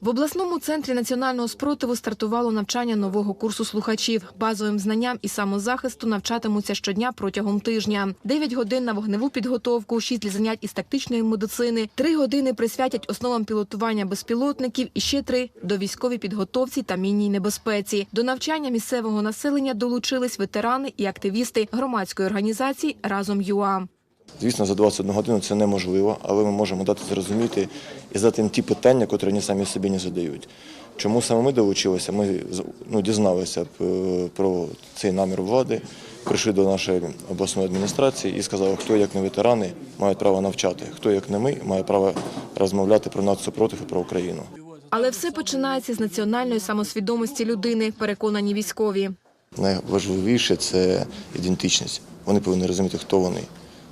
В обласному центрі національного спротиву стартувало навчання нового курсу слухачів. Базовим знанням і самозахисту навчатимуться щодня протягом тижня. 9 годин на вогневу підготовку, 6 занять із тактичної медицини, 3 години присвятять основам пілотування безпілотників і ще 3 – до військовій підготовці та мінній небезпеці. До навчання місцевого населення долучились ветерани і активісти громадської організації «Разом ЮА». Звісно, за 21 годину це неможливо, але ми можемо дати зрозуміти і задати їм ті питання, які вони самі собі не задають. Чому саме ми долучилися? Ми ну, дізналися про цей намір влади, прийшли до нашої обласної адміністрації і сказали, хто як не ветерани мають право навчати, хто як не ми має право розмовляти про нацсупротив і про Україну. Але все починається з національної самосвідомості людини, переконані військові. Найважливіше це ідентичність. Вони повинні розуміти, хто вони.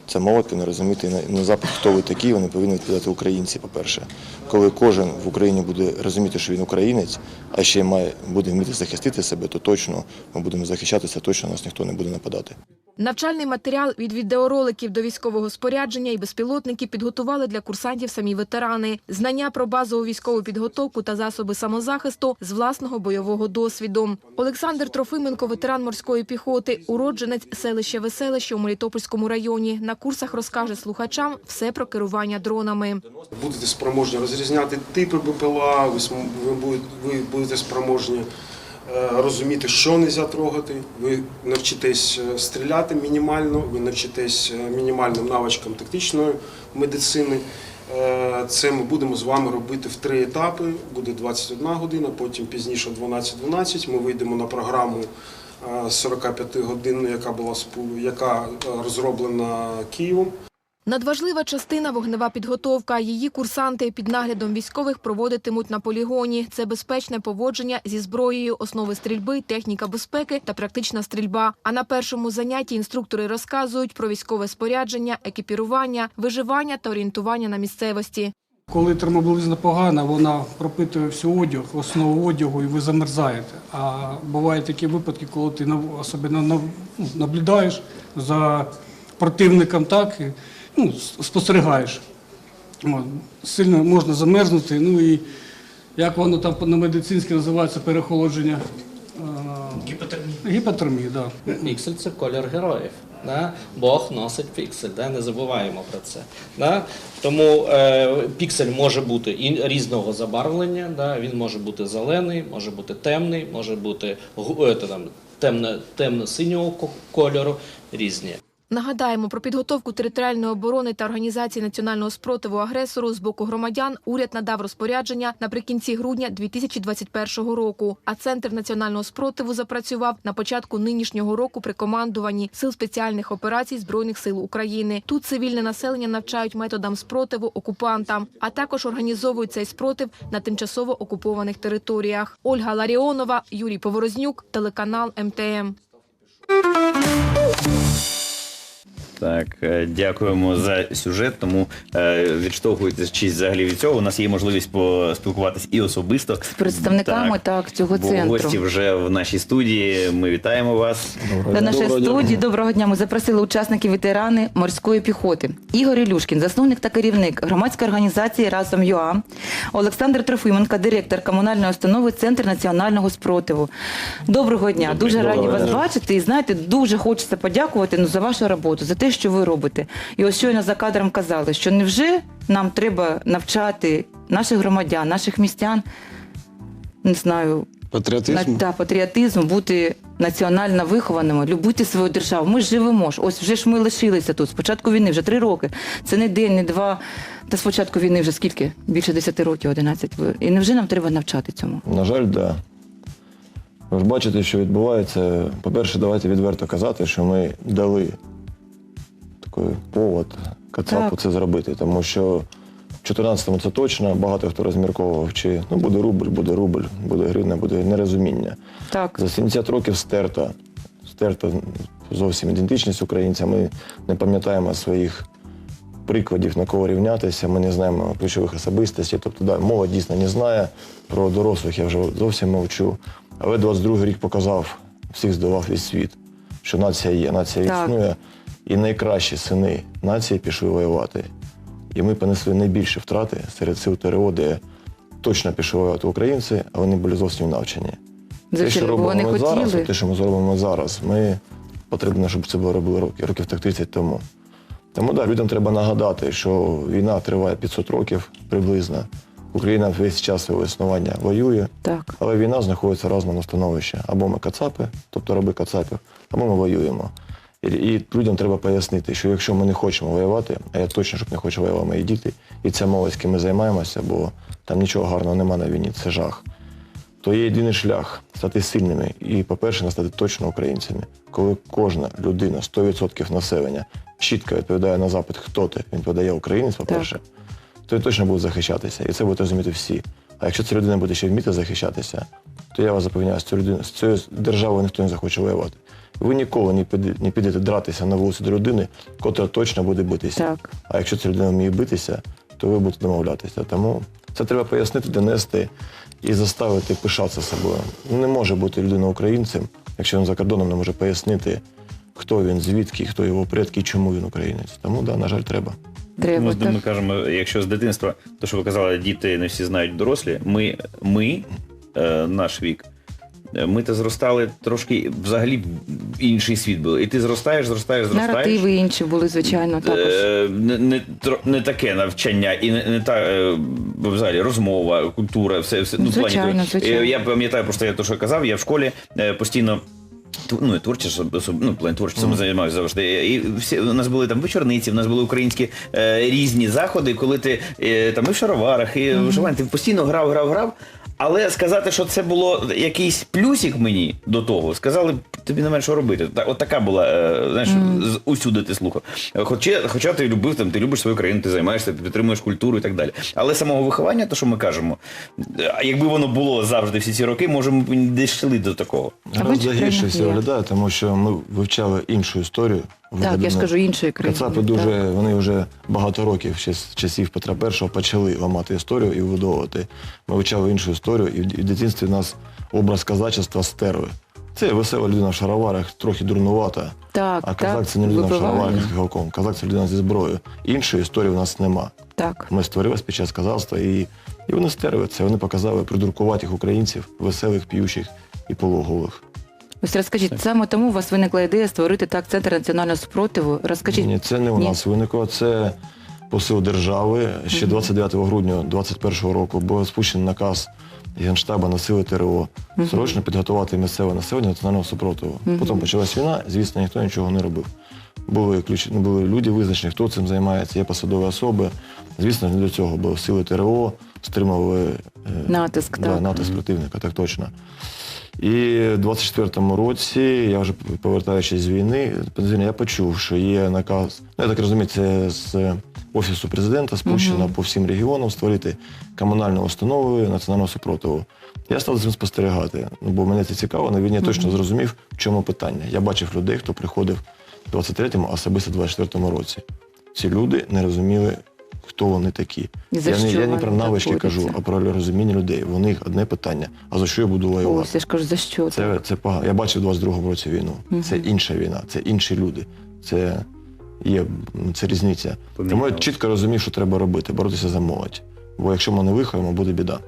Це молодь повинна розуміти на- запит, хто ви такі, вони повинні відповідати українці, по-перше. Коли кожен в Україні буде розуміти, що він українець, а ще й має буде вміти захистити себе, то точно ми будемо захищатися, точно нас ніхто не буде нападати. Навчальний матеріал від відеороликів до військового спорядження і безпілотників підготували для курсантів самі ветерани. Знання про базову військову підготовку та засоби самозахисту з власного бойового досвіду. Олександр Трофименко, ветеран морської піхоти, уродженець селища Веселище у Мелітопольському районі. На курсах розкаже слухачам все про керування дронами. будете спроможні розрізняти типи БПЛА, ви, будете, спроможні розуміти, що не можна трогати. Ви навчитесь е, стріляти мінімально, ви навчитесь е, мінімальним навичкам тактичної медицини. Е, Це ми будемо з вами робити в три етапи. Буде 21 година, потім пізніше 12-12. Ми вийдемо на програму е, 45 годин, яка була яка е, розроблена Києвом. Надважлива частина – вогнева підготовка. Її курсанти під наглядом військових проводитимуть на полігоні. Це безпечне поводження зі зброєю, основи стрільби, техніка безпеки та практична стрільба. А на першому занятті інструктори розказують про військове спорядження, екіпірування, виживання та орієнтування на місцевості. Коли термоблизна погана, вона пропитує всю одяг, основу одягу, і ви замерзаєте. А бувають такі випадки, коли ти особливо ну, наблюдаєш за противником, так ну, спостерігаєш. От, Сильно можна замерзнути. Ну і як воно там на медицинськи називається перехолодження? Гіпотермія. Гіпотермія, так. Да. Піксель це колір героїв. Да? Бог носить піксель, да? не забуваємо про це. Да? Тому е, піксель може бути і різного забарвлення, да? він може бути зелений, може бути темний, може бути е, там, темно, темно-синього кольору, різні. Нагадаємо, про підготовку територіальної оборони та організації національного спротиву агресору з боку громадян уряд надав розпорядження наприкінці грудня 2021 року. А центр національного спротиву запрацював на початку нинішнього року при командуванні сил спеціальних операцій збройних сил України. Тут цивільне населення навчають методам спротиву окупантам, а також організовують цей спротив на тимчасово окупованих територіях. Ольга Ларіонова, Юрій Поворознюк, телеканал МТМ. Так, е, дякуємо за сюжет. Тому е, відштовхуючись взагалі від цього, у нас є можливість поспілкуватись і особисто З представниками, так, цього бо центру. гості вже в нашій студії. Ми вітаємо вас. До нашої студії доброго дня. Ми запросили учасників ветерани морської піхоти. Ігор Ілюшкін, засновник та керівник громадської організації Разом ЮА, Олександр Трофименко, директор комунальної установи Центр національного спротиву. Доброго дня. Дуже раді вас бачити. І знаєте, дуже хочеться подякувати ну, за вашу роботу, за те, що ви робите. І ось щойно за кадром казали, що невже нам треба навчати наших громадян, наших містян, не знаю, Патріотизм? на, та, патріотизм, бути національно вихованими, любити свою державу. Ми ж живемо ж. Ось вже ж ми лишилися тут. Спочатку війни, вже три роки. Це не день, не два. Та спочатку війни вже скільки? Більше 10 років, 11. Ви- І невже нам треба навчати цьому? На жаль, так. Да. Ви ж бачите, що відбувається. По-перше, давайте відверто казати, що ми дали такий повод Кацапу це зробити. Тому що в 14-му це точно багато хто розмірковував, чи ну, буде рубль, буде рубль, буде гривня, буде нерозуміння. Так. За 70 років стерта, стерта зовсім ідентичність українця. Ми не пам'ятаємо своїх прикладів, на кого рівнятися. Ми не знаємо ключових особистостей. Тобто, да, молодь дійсно не знає. Про дорослих я вже зовсім мовчу. Але 22-й рік показав, всіх здивував весь світ, що нація є, нація Так. існує. І найкращі сини нації пішли воювати. І ми понесли найбільші втрати серед сил ТРО, де точно пішли воювати українці, а вони були зовсім навчені. Те, що робимо ми зараз, те, що ми зробимо зараз, ми потрібно, щоб це було робили роки, років так 30 тому. Тому да, людям треба нагадати, що війна триває 500 років приблизно. Україна весь час свого існування воює, Так. але війна знаходиться в разному становищі. Або ми кацапи, тобто раби кацапів, або ми воюємо. І, і людям треба пояснити, що якщо ми не хочемо воювати, а я точно, щоб не хочу воювати мої діти, і ця молодь, з ким ми займаємося, бо там нічого гарного немає на війні, це жах. То є єдиний шлях стати сильними і, по-перше, стати точно українцями. Коли кожна людина, 100% населення, чітко відповідає на запит, хто ти, він відповідає українець, по-перше, то він точно буде захищатися. І це будуть розуміти всі. А якщо ця людина буде ще вміти захищатися, то я вас запевняю, з цією людиною, з цією державою ніхто не захоче воювати. Ви ніколи не піде- не підете дратися на вулиці до людини, котра точно буде битися. Так. А якщо ця людина вміє битися, то ви будете домовлятися. Тому це треба пояснити, донести і заставити пишатися собою. Ну, Не може бути людина українцем, якщо він за кордоном не може пояснити, хто він, звідки, хто його предки і чому він українець. Тому, да, на жаль, треба. Треба, Ми, ми кажемо, якщо з дитинства, то що ви казали, діти не всі знають дорослі. Ми, ми е, наш вік, ми то зростали трошки взагалі в інший світ були. І ти зростаєш, зростаєш, зростаєш. Наративи інші були, звичайно, також. Е, не, не, не таке навчання і не, не та е, взагалі розмова, культура, все, все ну, в плані Звичайно, того. звичайно. Е, Я пам'ятаю просто я те, що я казав, я в школі е, постійно. Ну, і творчість, ну, в плані творчості займаюся завжди. І всі, у нас були там вечорниці, у нас були українські е, різні заходи, коли ти е, там і в шароварах, і в вишиванці, ти постійно грав, грав, грав. Але сказати, що це було якийсь плюсик мені до того, сказали, тобі не що робити. Та, от така була, е, знаєш, з- усюди ти слухав. Хоча, хоча ти любив, там, ти любиш свою країну, ти займаєшся, ти підтримуєш культуру і так далі. Але самого виховання, то що ми кажемо, а якби воно було завжди всі ці роки, може, ми б не дійшли до такого. Гораздо гірше країнах все є. виглядає, тому що ми вивчали іншу історію. Так, я ж кажу, іншої країни. Кацапи дуже, вони вже багато років ще з часів Петра І почали ламати історію і вибудовувати. Ми вивчали іншу історію, і в в дитинстві нас образ казачества стерли. Це весела людина в шароварах, трохи дурнувата. Так, а казак так, це не людина в шароварах з гавком. Казак це людина зі зброєю. Іншої історії в нас нема. Так. Ми створилися під час казацтва, і, і вони стерли це. Вони показали придуркуватих українців, веселих, п'ючих і пологових. Ось розкажіть, саме тому у вас виникла ідея створити так центр національного спротиву. Розкажіть. Ні, це не у Ні. нас виникло. Це посил держави. Ще 29 грудня 2021 року був спущений наказ Генштаба на сили ТРО. Срочно підготувати місцеве населення до національного супротиву. Потім почалась війна, звісно, ніхто нічого не робив. Були ключ... ну, були люди визначені, хто цим займається, є посадові особи. Звісно, не для цього, бо сили ТРО стримували е, Натиск, да, так. натиск противника, так точно. І в 24-му році, я вже повертаючись з війни, я почув, що є наказ, ну я так розумію, це з Офісу президента спущено по всім регіонам створити комунальну установу національного супротиву. Я став за цим спостерігати, ну, бо мене це цікаво, на війні я точно зрозумів, в чому питання. Я бачив людей, хто приходив в 23-му, а особисто в 24-му році. Ці люди не розуміли, хто вони такі. І за я, не, що я не про навички кажу, а про розуміння людей. У них одне питання: а за що я буду воювати? Ось, я ж кажу, за що? Це, це погано. Я бачив у 22-му році війну. Це інша війна, це інші люди. Це є це різниця. Тому я чітко розумів, що треба робити, боротися за молодь. Бо якщо ми не виховаємо, буде біда.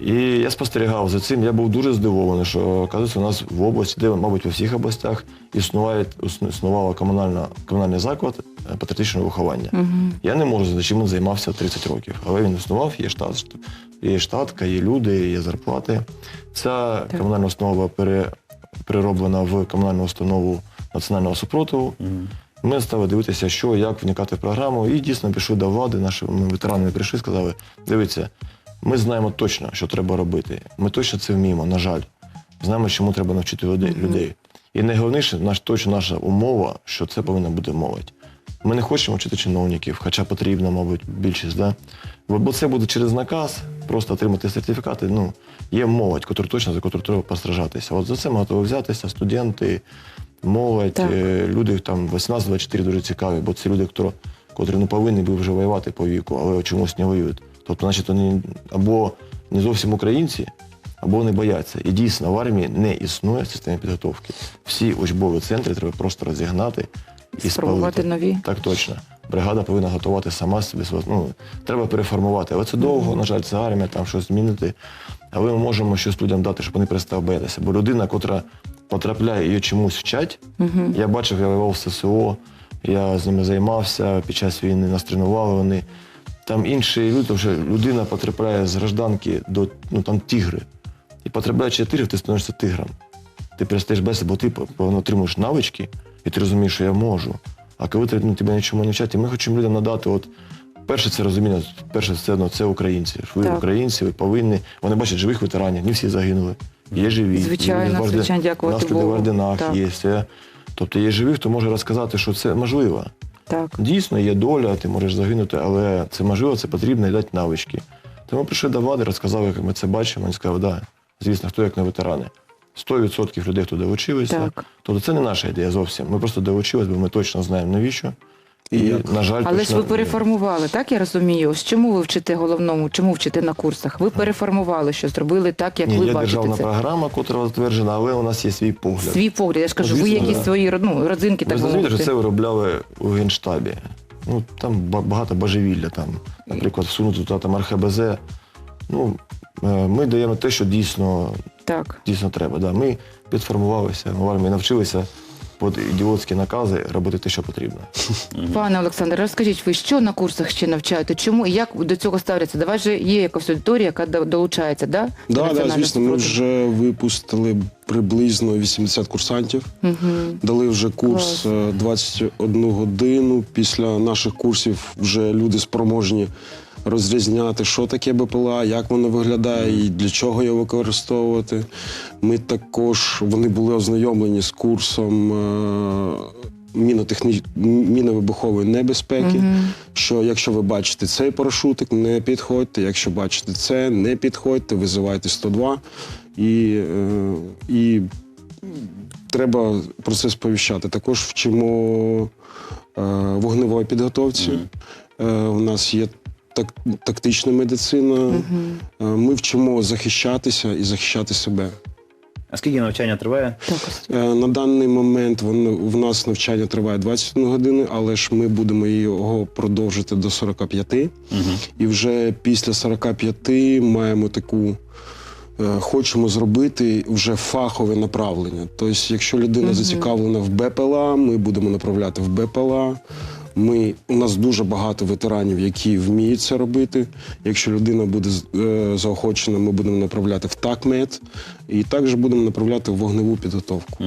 І я спостерігав за цим. Я був дуже здивований, що оказується, у нас в області, де, мабуть, у всіх областях існуває, існувала комунальна, комунальний заклад е, патріотичного виховання. Я не можу знати, чим він займався 30 років, але він існував, є штат, є штатка, є люди, є зарплати. Ця комунальна установа пере, перероблена в комунальну установу національного супротиву. Ми стали дивитися, що, як вникати в програму, і дійсно пішли до влади, наші ми ветерани прийшли, сказали, дивіться, ми знаємо точно, що треба робити. Ми точно це вміємо, на жаль. Знаємо, чому треба навчити людей. І найголовніше, наш, точно наша умова, що це повинна бути молодь. Ми не хочемо вчити чиновників, хоча потрібно, мабуть, більшість, да? бо, це буде через наказ, просто отримати сертифікати. Ну, є молодь, котра точно за котру треба постражатися. От за це ми готові взятися, студенти, молодь, Так. е, люди там 18-24 дуже цікаві, бо це люди, котрі, котрі не повинні були вже воювати по віку, але чомусь не воюють. Тобто, значить, вони або не зовсім українці, або не бояться. І дійсно в армії не існує системи підготовки. Всі учбові центри треба просто розігнати і Спробувати спалити. нові. Так точно. бригада повинна готувати сама своє- Ну, треба переформувати. Але це довго, на жаль, це армія, там щось змінити. Але ми можемо щось людям дати, щоб вони перестали боятися. Бо людина, котра потрапляє і чомусь вчать, я бачив, я воював в ССО, я з ними займався під час війни, нас тренували вони. Там інші люди, тому що людина потрапляє з гражданки до ну, там, тігри. І потрапляючи до тигрів, ти становишся тигром. Ти перестаєш бесити, бо ти отримуєш навички, і ти розумієш, що я можу. А коли ти, ну, тебе нічому не вчать, і ми хочемо людям надати, от, перше це розуміння, перше це, ну, це українці. Ви Так. українці, ви повинні. Вони бачать живих ветеранів, не всі загинули. Є живі. Звичайно, звичайно, дякувати Богу. в орденах Так. є. Тобто є живі, хто може розказати, що це можливо. Так. Дійсно, є доля, ти можеш загинути, але це можливо, це потрібно і дати навички. Тому прийшли до влади, розказали, як ми це бачимо. Він сказав, да, звісно, хто як не ветерани. 100% людей, хто долучилися. Тобто це не наша ідея зовсім. Ми просто долучились, бо ми точно знаємо навіщо. І, на жаль, Але ж ви переформували, так я розумію. Ось чому ви вчите головному, чому вчите на курсах? Ви переформували, що зробили так, як Ні, ви є бачите державна це. програма, котра затверджена, але у нас є свій погляд. Свій погляд. Я ж кажу, ви якісь да. свої ну, родзинки, Ви так би зрозумієте, що це виробляли у Генштабі. Ну, там багато божевілля. Там, наприклад, всунути туди там РХБЗ. Ну, е, ми даємо те, що дійсно Так. дійсно треба. Да. Ми підформувалися, в армії навчилися під ідіотські накази робити те, що потрібно. Пане Олександре, розкажіть, ви що на курсах ще навчаєте? Чому і як до цього ставляться? Давай же є якась аудиторія, яка до- долучається, да? до Да, да, національного звісно, ми спротиву? вже випустили приблизно 80 курсантів. Дали вже курс Клас. е, 21 годину. Після наших курсів вже люди спроможні розрізняти, що таке БПЛА, як воно виглядає і для чого його використовувати. Ми також вони були ознайомлені з курсом. е, Мінотехні... міновибухової небезпеки, що якщо ви бачите цей парашутик, не підходьте. Якщо бачите це, не підходьте, визивайте 102 і, е, і треба про це сповіщати. Також вчимо е, вогневої підготовці. Е, у нас є так, тактична медицина. Е, ми вчимо захищатися і захищати себе. А скільки навчання триває? Е, На даний момент воно, в нас навчання триває 21 години, але ж ми будемо його продовжити до 45. І вже після 45 маємо таку. е, Хочемо зробити вже фахове направлення. Тобто, якщо людина зацікавлена в БПЛА, ми будемо направляти в БПЛА. Ми, у нас дуже багато ветеранів, які вміють це робити. Якщо людина буде е, заохочена, ми будемо направляти в такмет і також будемо направляти в вогневу підготовку.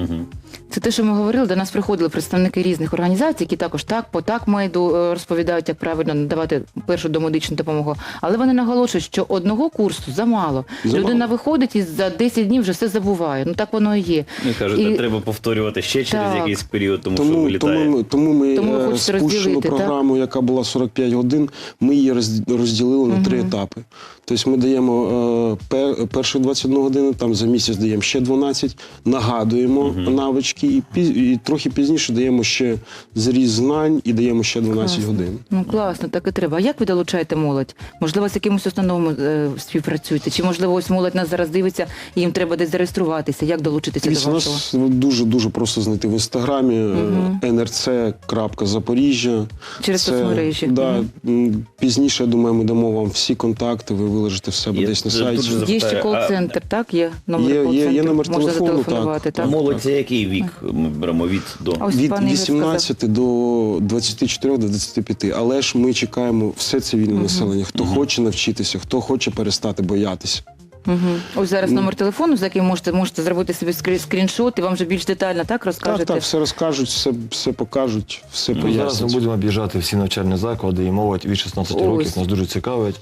Це те, що ми говорили. До нас приходили представники різних організацій, які також так по так майду е, розповідають, як правильно надавати першу домедичну допомогу. Але вони наголошують, що одного курсу замало. Замало. Людина виходить і за 10 днів вже все забуває. Ну так воно і є. Ну, кажуть, І- треба повторювати ще через Так. якийсь період, тому, що Тому, вилітає. тому, ми- тому ми Тому е, спущену розділити, так? програму, яка була 45 годин, ми її роз- розділили на три етапи. Тобто ми даємо е, пер, перші 21 години, там за місяць даємо ще 12, нагадуємо навички, і, піз- і трохи пізніше даємо ще зріз знань і даємо ще 12 Класно. годин. Ну класно, так і треба. А як ви долучаєте молодь? Можливо, з якимось установами е, співпрацюєте? Чи можливо ось молодь нас зараз дивиться і їм треба десь зареєструватися? Як долучитися Дивіться, до вашого? нас дуже дуже просто знайти в інстаграмі е, nrc.запоріжжя. Через соцмережі. Да, м, Пізніше, я думаю, ми дамо вам всі контакти, ви виложите в себе Я десь на сайті. Є ще кол-центр, так? Є номер Є- є- є номер Можна телефону, зателефонувати, так? Молодь це який вік? Ми беремо від до. А Від пан Ігор сказав. 18 до 24 до 25. Але ж ми чекаємо все цивільне населення, хто хоче навчитися, хто хоче перестати боятися. Мгм. Ось зараз номер телефону, за яким можете, можете зробити собі скрі- скріншот, і вам вже більш детально так розкажете. Так, так, все розкажуть, все, все покажуть, все Ну, зараз ми будемо об'їжджати всі навчальні заклади і молодь від 16 Ось. років нас дуже цікавить.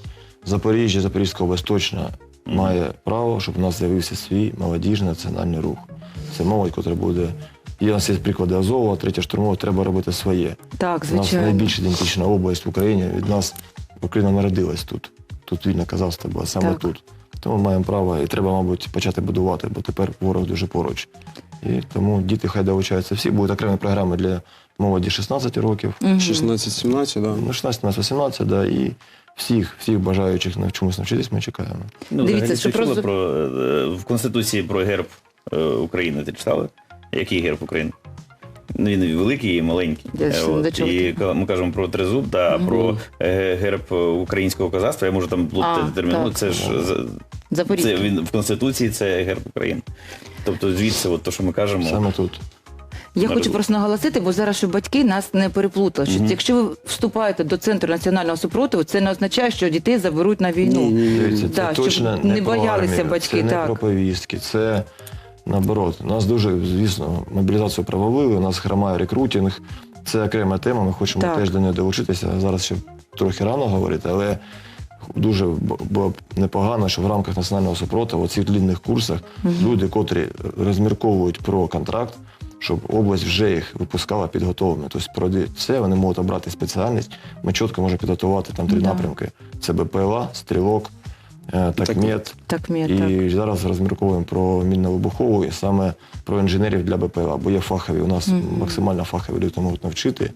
Запоріжжя, Запорізька область точно має право, щоб у нас з'явився свій молодіжний національний рух. Це молодь, яка буде. Є у нас є приклади Азова, третя штурмова, треба робити своє. Так, У нас найбільш ідентична область в Україні. Від нас Україна народилась тут. Тут вільне казавство було саме Так. тут. Тому маємо право і треба, мабуть, почати будувати, бо тепер ворог дуже поруч. І тому діти хай долучаються всі. Будуть окремі програми для молоді 16 років. 16-17, да. Ну, 16 на 18, да, і всіх, всіх бажаючих на чомусь навчитись ми чекаємо. Ну, Дивіться, взагалі, що ти чула просто- про е, в Конституції про герб е, України. Ти читали? Який герб України? Ну, він і великий і маленький. Я ж Е, І ми кажемо про тризуб та про е, герб українського козацтва. Я можу там плутати А, термін. Ну, так. це ж за- Запорізький. це він в Конституції це герб України. Тобто звідси, от то, що ми кажемо, Саме тут. Я хочу просто наголосити, бо зараз щоб батьки нас не переплутали. Що якщо ви вступаєте до центру національного супротиву, це не означає, що дітей заберуть на війну. Дивіться, це Да, щоб точно не не, про боялися армію, батьки, Це не так. про повістки, це наоборот. Нас дуже, звісно, мобілізацію провалили, у нас хромає рекрутинг. Це окрема тема, ми хочемо Так. теж до неї долучитися. Зараз ще трохи рано говорити, але дуже б- було б непогано, що в рамках національного супротиву, у цих длінних курсах, люди, котрі розмірковують про контракт, щоб область вже їх випускала підготовленими. Тобто про це вони можуть обрати спеціальність. Ми чітко можемо підготувати там три Да. напрямки: це БПЛА, стрілок, е, такмет. Так, так. І зараз розмірковуємо про мінно-вибухову і саме про інженерів для БПЛА, бо є фахові. У нас максимально фахові люди можуть навчити.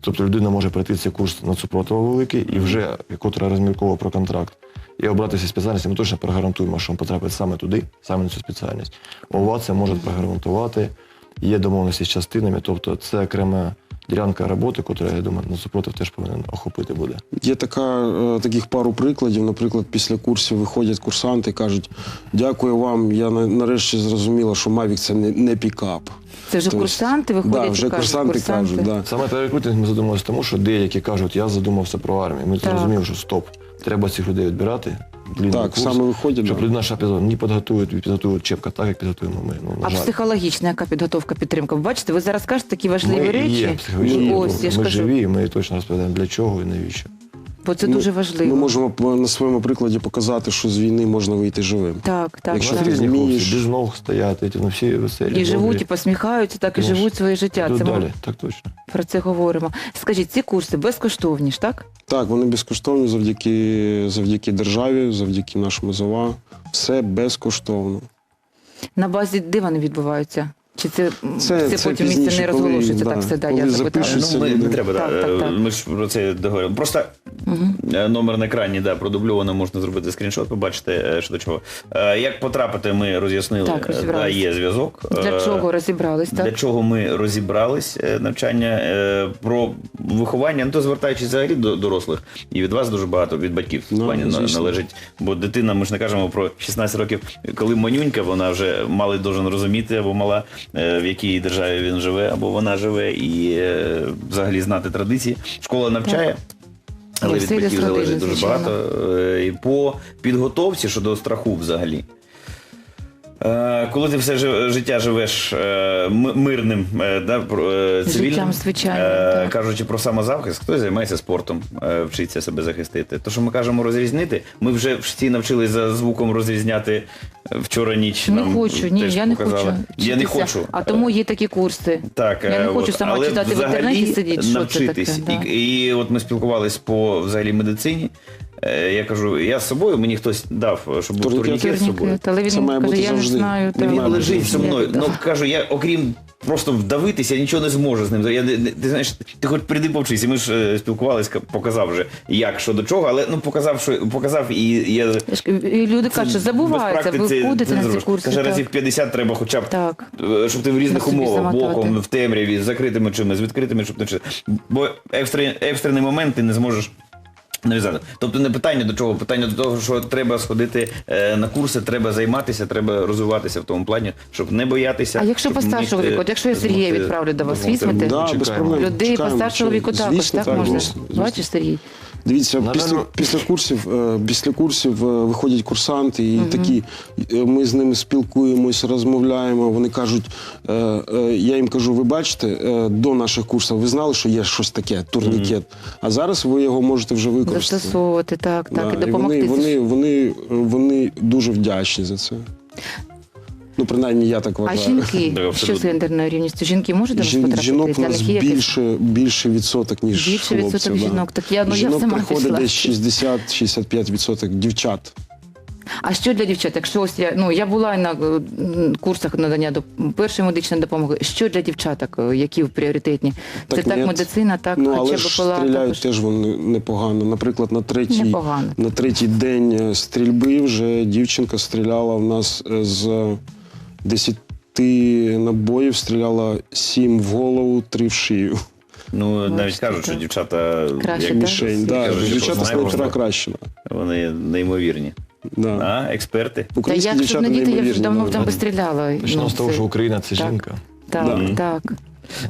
Тобто людина може пройти цей курс на супротиву великий і вже, котра розмірковує про контракт, і обратися спеціальність, ми точно прогарантуємо, що він потрапить саме туди, саме на цю спеціальність. ОВА це може прогарантувати, є домовленості з частинами, тобто це окрема ділянка роботи, яку, я думаю, на супротив теж повинен охопити буде. Є така, е, таких пару прикладів. Наприклад, після курсів виходять курсанти і кажуть: дякую вам, я нарешті зрозуміла, що Mavic це не, не пікап. Це вже Тобто, курсанти виходять да, і вже кажуть, курсанти, курсанти. кажуть, да. Саме про рекрутинг ми задумалися тому, що деякі кажуть, я задумався про армію. Ми зрозуміли, що стоп, треба цих людей відбирати. Длінний Так, курс, саме виходять, Щоб да. людина ще не підготують, підготують чепка так, як підготуємо ми. Ну, на А жаль. психологічна яка підготовка, підтримка? Ви бачите, ви зараз кажете такі важливі ми речі. є психологічні. І ось, я ж ми кажу, живі, і ми точно розповідаємо, для чого і навіщо. Бо це Ми- дуже важливо. Ми можемо на своєму прикладі показати, що з війни можна вийти живим. Так, так, Якщо так. ти різні вмієш- без ног стоять, ну, всі веселі. І живуть, і посміхаються, так і Конечно. живуть своє життя. Це ми так точно. про це говоримо. Скажіть, ці курси безкоштовні ж, так? Так, вони безкоштовні завдяки, завдяки державі, завдяки нашому ЗОВА. Все безкоштовно. На базі де вони відбуваються? Чи це, це, Це- це потім місце не розголошується? так, все, да, я запишуться. Ну, ми, не треба, Так, да. так, так. Ми ж про це договоримо. Просто е, номер на екрані, да, продубльовано, можна зробити скріншот, побачити, е, що до чого. Е, Як потрапити, ми роз'яснили. Так, да, є зв'язок. Для чого розібрались, так? Для чого ми розібрались навчання про виховання, ну то звертаючись взагалі до дорослих, і від вас дуже багато, від батьків Ну, плані належить. Бо дитина, ми ж не кажемо про 16 років, коли манюнька, вона вже малий должен розуміти, або мала, в якій державі він живе, або вона живе, і е, взагалі знати традиції. Школа навчає. Але від батьків залежить дуже багато. Е, І по підготовці щодо страху взагалі. Е, Коли ти все життя живеш е, мирним, е, да, цивільним, Життям звичайним, е, кажучи про самозахист, хтось займається спортом, вчиться себе захистити. То, що ми кажемо розрізнити, ми вже всі навчились за звуком розрізняти вчора ніч. Не нам хочу, ні, я не показали. хочу. Я не хочу. А тому є такі курси. Так, Я не хочу сама але читати в інтернеті сидіти, що це навчитись. таке, да. І, і от ми спілкувались по взагалі медицині. Е, Я кажу, я з собою, мені хтось дав, щоб був Турнікет. турнікет з собою. Турнікет. Але Це він має каже, бути я не завжди. знаю. Та- Він лежить зі мною. Ну кажу, я окрім просто вдавитися, я нічого не зможу з ним. Я, не- не- ти знаєш, ти хоч прийди повчись. І ми ж е, спілкувалися, показав вже як, що до чого, але ну показав, що показав, і я. Я ж- І люди кажуть, забувається, без ви практиці ходите не на ці курси. Каже, так. разів 50 треба хоча б Так. Е, щоб ти в різних собі умовах, замотати. боком, в темряві, з закритими чимось, з відкритими, щоб не вчити. Бо екстрен, екстрений момент ти не зможеш. Нав'язати. Тобто не питання до чого, питання до того, що треба сходити е, на курси, треба займатися, треба розвиватися в тому плані, щоб не боятися. А якщо по постаршого віку, от якщо я Сергія змогти відправлю до вас, візьмете? Да. Людей по постаршого віку також, звісно, так, можна? Бачиш, Сергій? Дивіться, На після, жаль, після курсів, е, після курсів е, виходять курсанти, і такі е, ми з ними спілкуємось, розмовляємо. Вони кажуть, е, е, я їм кажу, ви бачите, е, до наших курсів ви знали, що є щось таке, турнікет. А зараз ви його можете вже використати. Застосовувати, так, так, Да, і допомогти. вони, вони, вони, вони дуже вдячні за це. Ну, принаймні, я так А жінки, Да, що абсолютно. з гендерною рівністю? Жінки можуть до вас Жін- потрапити? жінок у Для нас них є якась- більше, більше відсоток, ніж Більше хлопців. відсоток да. жінок. Так я- ну, я жінок сама приходить пішла. десь 60-65 відсоток дівчат. А що для дівчат? Якщо ось я ну я була на е, м, курсах надання до першої медичної допомоги. Що для дівчаток, е, які пріоритетні? Це так ні. медицина, так ну, хоча але ж була стріляють також. теж вони непогано. Наприклад, на третій, Непогано. на третій день е, стрільби вже дівчинка стріляла в нас е, з 10, набоїв стріляла сім в голову, три в шию. Ну, навіть кажуть, що дівчата Краще, як так? Мішень, да. кажуть, що дівчата знаємо, снайпера що краще. Вони неймовірні. Да. А, експерти. Та Українські як щоб дівчата не діти, я вже неймовірні. давно да. там би стріляла. Почнемо Ну, з того, це- що Україна це так. жінка. Так, Да. так.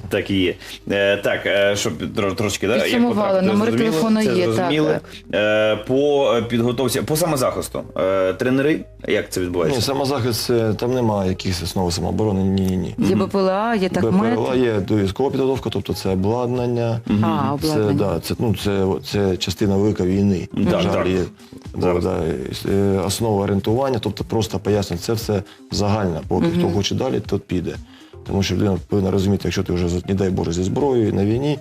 Так і є. Е, так, е, щоб трошки да, як потрапити, зрозуміло, телефону це є, так. зрозуміли. Е, по підготовці, по самозахисту. Е, тренери, як це Ні, відбувається? самозахист це там немає якихось основ самооборони. Ні, ні. Є БПЛА, є такмет. БПЛА є військова підготовка, тобто це обладнання. А, Це, да, це, ну, це, це частина велика війни. Так, На жаль, так. є да, да, основа орієнтування, тобто просто пояснюю, це все загальне. Поки хто хоче далі, тот піде. Тому що людина повинна розуміти, якщо ти вже, не дай Боже, зі зброєю на війні,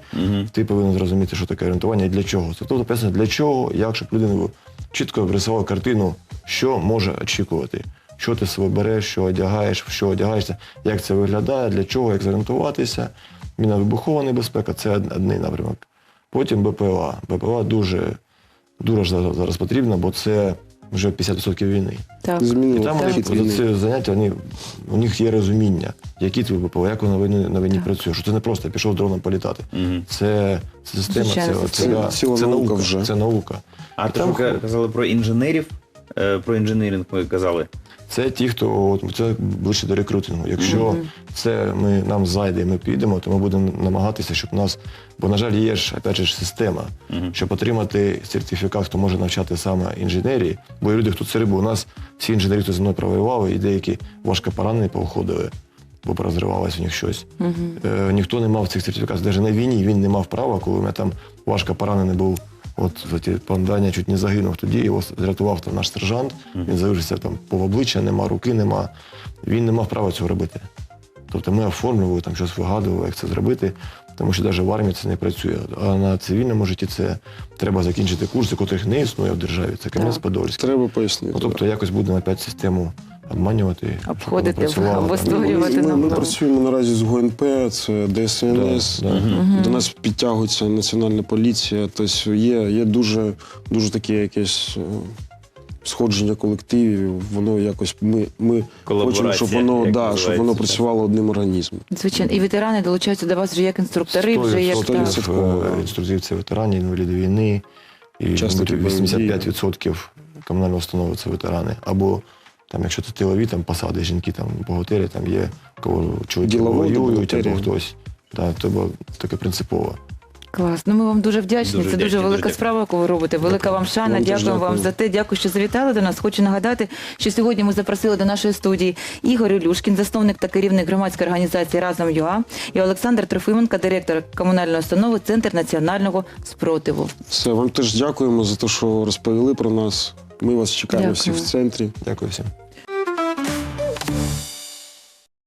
ти повинен зрозуміти, що таке орієнтування і для чого. Це тобто пояснює, для чого, як щоб людина чітко обрисувала картину, що може очікувати. Що ти себе береш, що одягаєш, в що одягаєшся, як це виглядає, для чого, як зорієнтуватися. Міна вибухова небезпека це одний напрямок. Потім БПЛА. БПЛА дуже, дуже зараз потрібно, бо це вже 50% війни. Так. І Змінило там вони, хід війни. це заняття, вони, у них є розуміння, які ти БПЛА, як воно на війні, на війні працює. Що це не просто пішов дроном політати. Це, це система, Звичайно, це, це це, ціла- це, наука наука вже. Це наука. А І ти там казали про інженерів, е, про інженеринг ми казали. Це ті, хто от, це ближче до рекрутингу. Якщо це ми нам зайде, і ми підемо, то ми будемо намагатися, щоб нас. Бо, на жаль, є ж опять же система, щоб отримати сертифікат, хто може навчати саме інженерії. Бо є люди, хто це риби, у нас всі інженери, хто зі мною провоювали, і деякі важко поранені поуходили, бо порозривалось у них щось. Е, ніхто не мав цих сертифікатів. Навіть на війні він не мав права, коли у мене там важко поранений був. От в ті пандання чуть не загинув. Тоді його зрятував там наш сержант. Він залишився там по обличчя, нема руки, нема. Він не мав права цього робити. Тобто ми оформлювали, там щось вигадували, як це зробити, тому що навіть в армії це не працює. А на цивільному житті це треба закінчити курси, котрих не існує в державі. Це Кам'янець-Подольський. Треба пояснити. Ну, тобто якось будемо опять систему обманювати, Обходити, або створювати. Ми, ми, ми працюємо наразі з ГУНП, це ДСНС. Да, да. До нас підтягується національна поліція. Тобто є, є дуже, дуже таке якесь е, сходження колективів. Воно якось ми, ми хочемо, щоб воно, да, щоб воно працювало одним організмом. Звичайно, і ветерани долучаються до вас вже як інструктори, вже як Сто так. відсотків, е, інструкторів це ветерані, інваліди війни. І Учасники мабуть, 85% комунальної установи це ветерани. Або там, якщо це тилові там, посади, жінки, там, бухгалтерія, там є кого чоловіки Діловоди, воюють, або хтось. Так, то таке принципово. Клас. Ну ми вам дуже вдячні. Дуже Це вдячні, дуже дуже велика дякую. справа, яку ви робите. Велика вам шана. Вам теж Дякую вам дякую. за те. Дякую, що завітали до нас. Хочу нагадати, що сьогодні ми запросили до нашої студії Ігор Ілюшкін, засновник та керівник громадської організації Разом ЮА, і Олександр Трофименко, директор комунальної установи Центр національного спротиву. Все, вам теж дякуємо за те, що розповіли про нас. Ми вас чекаємо Дякую. всі в центрі. Дякую всім.